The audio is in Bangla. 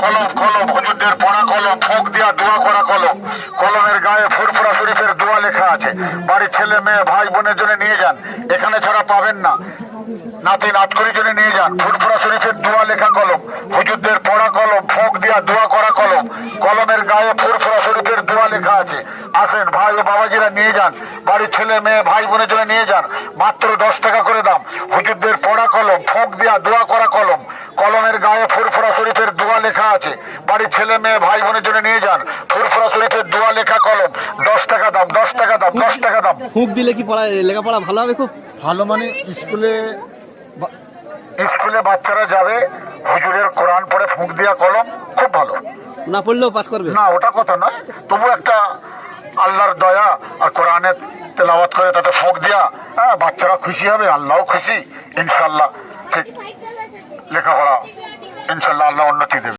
কলম কলম হুজুরদের পড়া কলম ফোক দিয়া দোয়া করা কলম। কলমের গায়ে ফুরফুরা শরীফের দোয়া লেখা আছে। বাড়ির ছেলে, মেয়ে, ভাই, বোনের জন্য নিয়ে যান। এখানে ছাড়া পাবেন না। নাতি নাতকরির জন্য নিয়ে যান। ফুরফুরা শরীফের দোয়া লেখা কলম, হুজুরদের পড়া কলম ফোক দিয়া দোয়া করা কলম। কলমের গায়ে ফুরফুরা শরীফের দোয়া লেখা আছে। আসেন, ভাই ও বাবাজিরা নিয়ে যান। বাড়ির ছেলে, মেয়ে, ভাই, বোনের জন্য নিয়ে যান। মাত্র দশ টাকা করে দাম। হুজুরদের পড়া কলম ফোক দিয়া দোয়া করা কলম। কলমের গায়ে ফুরফুরা শরীফের দোয়া লেখা আছে। বাড়ির ছেলে মেয়ে ভাই বোনের জন্য নিয়ে যান। ফুরফুরা শরীফের দোয়া লেখা কলম। দশ টাকা দাম দশ টাকা দাম দশ টাকা দাম। ফুঁক দিলে কি পড়া লেখাপড়া ভালো হবে খুব? ভালো মানে স্কুলে স্কুলে বাচ্চারা যাবে হুজুরের কোরআন পড়ে ফুঁক দেওয়া কলম খুব ভালো। না পড়লেও পাস করবে? না ওটা কথা নয়। তবু একটা আল্লাহর দয়া আর কোরআনের তেলাওয়াত করে তাতে ফোঁক দেওয়া হ্যাঁ বাচ্চারা খুশি হবে আল্লাহও খুশি ইনশাল্লাহ ঠিক। লেখাপড়া ইনশাল্লাহ আল্লাহ উন্নতি দেবে।